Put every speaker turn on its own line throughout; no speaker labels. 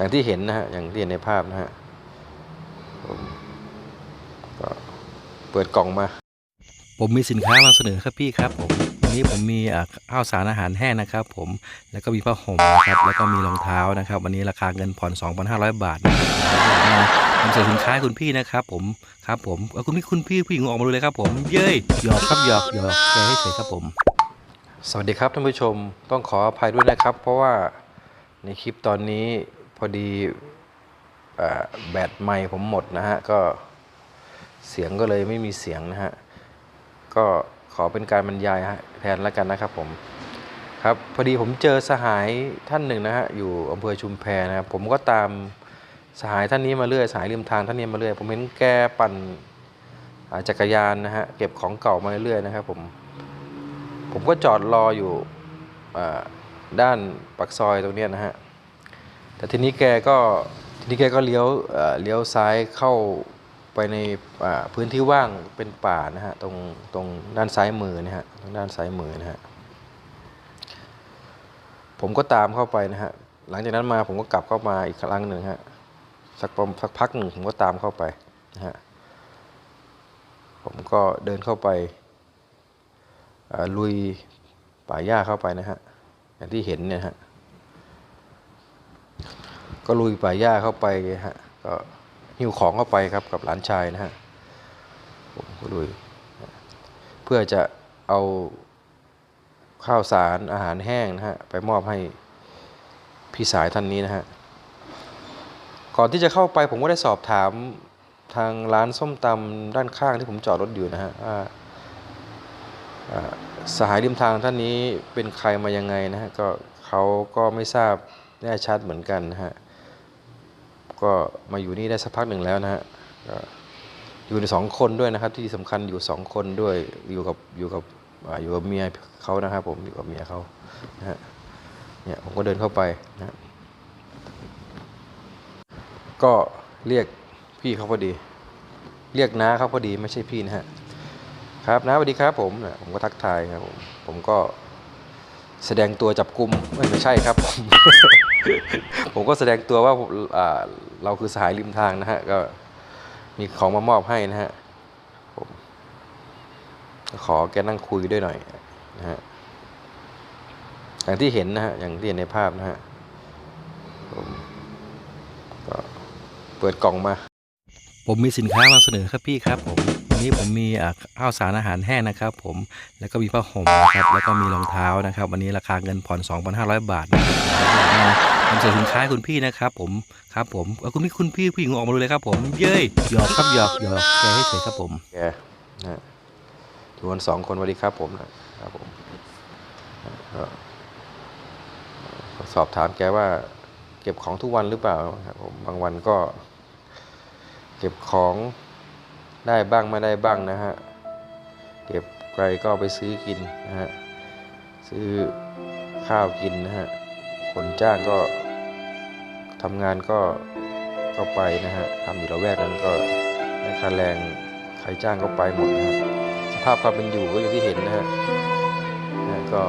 อย่างที่เห็นนะฮะอย่างที่เห็นในภาพนะฮะผมก็เปิดกล่องมา
ผมมีสินค้ามาเสนอครับพี่ครับผมวันนี้ผมมีอ่าข้าวสารอาหารแห้งนะครับ ผมแล้วก็มีผ้าห่มนะครับแล้วก็มีรองเท้านะครับ วันนี้ราคาเงินผ่อน 2,500 บาทนะครับมานำเสนอสินค้าให้คุณพี่นะครับ ผมครับ ผมเอาคุณพี่คุณพี่ผู้หญิงออกมาดูเลยครับ ผมเย้ยหยอกครับหยอกหยอกแกให้เฉยครับผม
สวัสดีครับท่านผู้ชมต้องขออภัยด้วยนะครับ เพราะว่าในคลิปตอนนี้ พอดีอแบตไมค์ผมหมดนะฮะ ก็เสียงก็เลยไม่มีเสียงนะฮะ ก็ขอเป็นการบรรยายแทนแล้วกันนะครับผม ครับ พอดีผมเจอสหายท่านหนึ่งนะฮะ อยู่อำเภอชุมแพนะครับ ผมก็ตามสหายท่านนี้มาเรื่อย สายริมทางท่านนี้มาเรื่อย ผมเห็นแกปั่นจักรยานนะฮะ เก็บของเก่ามาเรื่อยนะครับผม ผมก็จอดรออยู่ด้านปักซอยตรงนี้นะฮะ แต่ทีนี้แกก็ทีนี้แกก็เลี้ยวเลี้ยวซ้ายเข้าไปในพื้นที่ว่างเป็นป่านะฮะตรงตรงด้านซ้ายมือนะฮะทางด้านซ้ายมือนะฮะผมก็ตามเข้าไปนะฮะหลังจากนั้นมาผมก็กลับเข้ามาอีกครั้งหนึ่งฮะสักประสักพักหนึ่งผมก็ตามเข้าไปนะฮะผมก็เดินเข้าไปลุยป่าหญ้าเข้าไปนะฮะอย่างที่เห็นเนี่ยฮะ ก็ลุยป่าหญ้าเข้าไปฮะก็หิ้วของเข้าไปครับกับหลานชายนะฮะผมก็ลุย เพื่อจะเอาข้าวสารอาหารแห้งนะฮะไปมอบให้พี่สายท่านนี้นะฮะก่อนที่จะเข้าไปผมก็ได้สอบถามทางร้านส้มตำด้านข้างที่ผมจอดรถอยู่นะฮะว่าอ่าสหายริมทางท่านนี้เป็นใครมายังไงนะฮะก็เขาก็ไม่ทราบแน่ชัดเหมือนกันนะฮะ ก็มาอยู่นี่ได้สักพักหนึ่งแล้วนะฮะอยู่ในสองคนด้วยนะครับ ที่สำคัญอยู่สองคนด้วยอยู่กับอยู่กับอยู่กับเมียเขานะครับ ผมอยู่กับเมียเขานะฮะเนี่ยผมก็เดินเข้าไปนะก็เรียกพี่เขาพอดี เรียกน้าเขาพอดีไม่ใช่พี่นะฮะครับนะสวัสดีครับผมนะผมก็ทักทายครับผมผมก็แสดงตัวจับกลุ่มไม่ใช่ครับผม ผมก็แสดงตัวว่าเราคือสหายริมทางนะฮะ ก็มีของมามอบให้นะฮะผมขอแกนั่งคุยด้วยหน่อยนะฮะอย่างที่เห็นนะฮะ อย่างที่เห็นในภาพนะฮะผมก็เปิดกล่องมา
ผมมีสินค้ามาเสนอครับพี่ครับผม นนี้ผมมีข้าวสารอาหารแห้งนะครับผมแล้วก็มีผ้าห่มนะครับแล้วก็มีรองเท้านะครับ วันนี้ราคาเงินผ่อน 2,500 บาทนะครับนำเสนอสินค้าคุณพี่นะครับผมครับผมเอาคุณพี่คุณพี่ผู้หญิงออกมาดูเลยครับผมเย้ยหยอกครับหยอกหยอกแกให้เฉยครับผม
แกนะฮะอยู่กันสองคนสวัสดีครับผมนะครับผมก็สอบถามแกว่า เก็บของทุกวันหรือเปล่าครับผมบางวันก็ เก็บของ ได้บ้างไม่ได้บ้างนะฮะ เก็บไกลก็ไปซื้อกินนะฮะ ซื้อข้าวกินนะฮะ คนจ้างก็ทำงานก็ก็ไปนะฮะทำอยู่ละแวกนั้นก็ได้ค่าแรงใครจ้างก็ไปหมดนะฮะ สภาพความเป็นอยู่ก็อย่างที่เห็นนะฮะนะฮะก็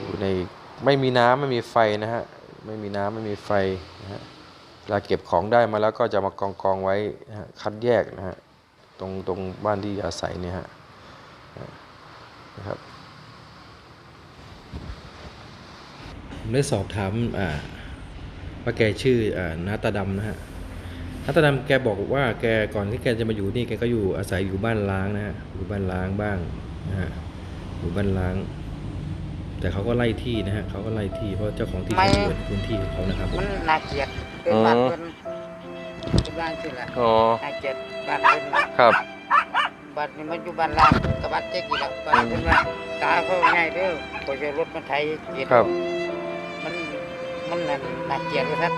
อยู่ในไม่มีน้ำไม่มีไฟนะฮะ ไม่มีน้ำไม่มีไฟนะฮะ เวลาเก็บของได้มาแล้วก็จะมากองกองไว้คัดแยกนะฮะตรงตรงบ้านที่อาศัยเนี่ยฮะนะครับผมได้สอบถามอ่าว่าแกชื่ออ่านาตาดำนะฮะนัตาดำแกบอกว่าแกก่อนที่แกจะมาอยู่นี่แกก็อยู่อาศัยอยู่บ้านล้างนะฮะอยู่บ้านล้างบ้างนะฮะอยู่บ้านล้าง แต่เขาก็ไล่ที่นะฮะเขาก็ไล่ที่เพราะเจ้าของที่เขาอยู่ในพื้นที่ของเขานะครับผม
มันน่าเกลียดเป็นบ้านเพิ่นเป็นบ้านสิล่ะ
อ๋อ
น่าเกลียดบ้านเพิ่น
ครับ
บ้านนี้มันอยู่บ้านล่างกับบ้านเจ๊กี่ละบ้านเพิ่นว่าตาเขาง่ายเด้อพอจะรถมาไทยเกลียด
ครับ
มันมันน่ะน่าเกลียดว่าซั่น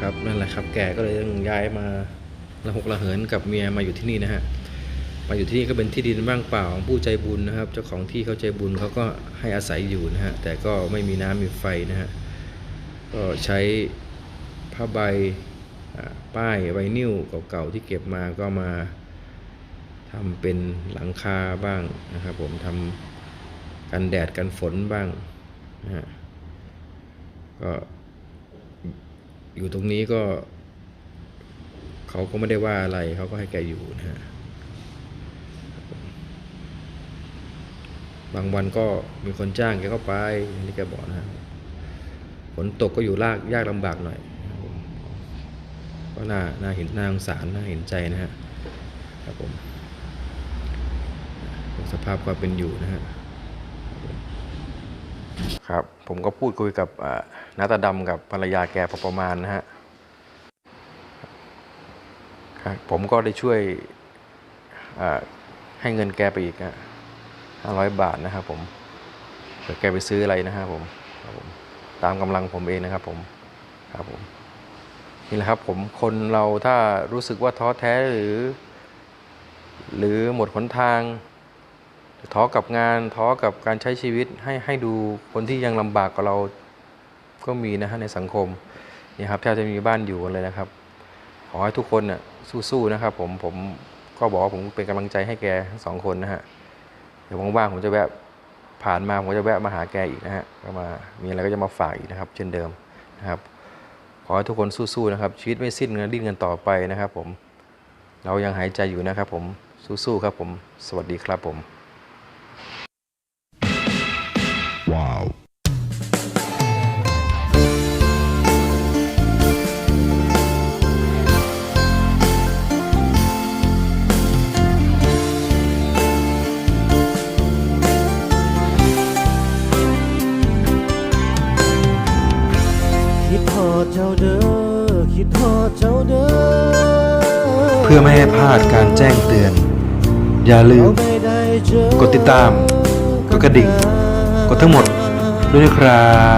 ครับนั่นแหละครับ แกก็เลยต้องย้ายมาละหกละเหินกับเมียมาอยู่ที่นี่นะฮะ มาอยู่ที่นี่ก็เป็นที่ดินว่างเปล่าของผู้ใจบุญนะครับ เจ้าของที่เขาใจบุญเขาก็ให้อาศัยอยู่นะฮะแต่ก็ไม่มีน้ำมีไฟนะฮะก็ใช้ผ้าใบป้ายไวนิลเก่าๆที่เก็บมาก็มาทำเป็นหลังคาบ้างนะครับผมทำกันแดดกันฝนบ้างนะฮะก็อยู่ตรงนี้ก็ เขาก็ไม่ได้ว่าอะไรเขาก็ให้แกอยู่นะฮะางวันก็มีคนจ้างแกก็ไปอย่างที่แกบอกนะฮะฝนตกก็อยู่ลากยากลำบากหน่อยก็น่าน่าเห็นน่าสงสารน่าเห็นใจนะฮะครับผมสภาพความเป็นอยู่นะฮะครับผมก็พูดคุยกับอ่านาตาดำกับภรรยาแกพอประมาณนะฮะครับผมก็ได้ช่วยให้เงินแกไปอีกอะ ห้าร้อยบาทนะครับผมเผื่อแกไปซื้ออะไรนะครับผมครับผม ตามกำลังผมเองนะครับผมครับผมนี่แหละครับผมคนเราถ้ารู้สึกว่าท้อแท้หรือ หรือหมดหนทางท้อกับงานท้อกับการใช้ชีวิตให้ให้ดูคนที่ยังลำบากกว่าเราก็มีนะฮะในสังคมนี่ครับแทบจะมีบ้านอยู่กันเลยนะครับ ขอให้ทุกคนน่ะสู้ๆนะครับ ผมผมก็บอกว่าผมเป็นกำลังใจให้แกทั้งสองคนนะฮะ เดี๋ยวว่างๆผมจะแวะผ่านมาผมก็จะแวะมาหาแกอีกนะฮะก็มามีอะไรก็จะมาฝากอีกนะครับ เช่นเดิมนะครับขอให้ทุกคนสู้ๆนะครับ ชีวิตไม่สิ้นเงินดิ้นเงินต่อไปนะครับ ผม เรายังหายใจอยู่นะครับ ผมสู้ๆครับผม สวัสดีครับผม
ดทอดเจ้าเด้อคิดทอดเจ้าเด้อ
เพื่อไม่ให้พลาดการแจ้งเตือน อย่าลืม
ก
ดติดตาม กดกระดิ่ง กดทั้งหมดด้วยนะครับ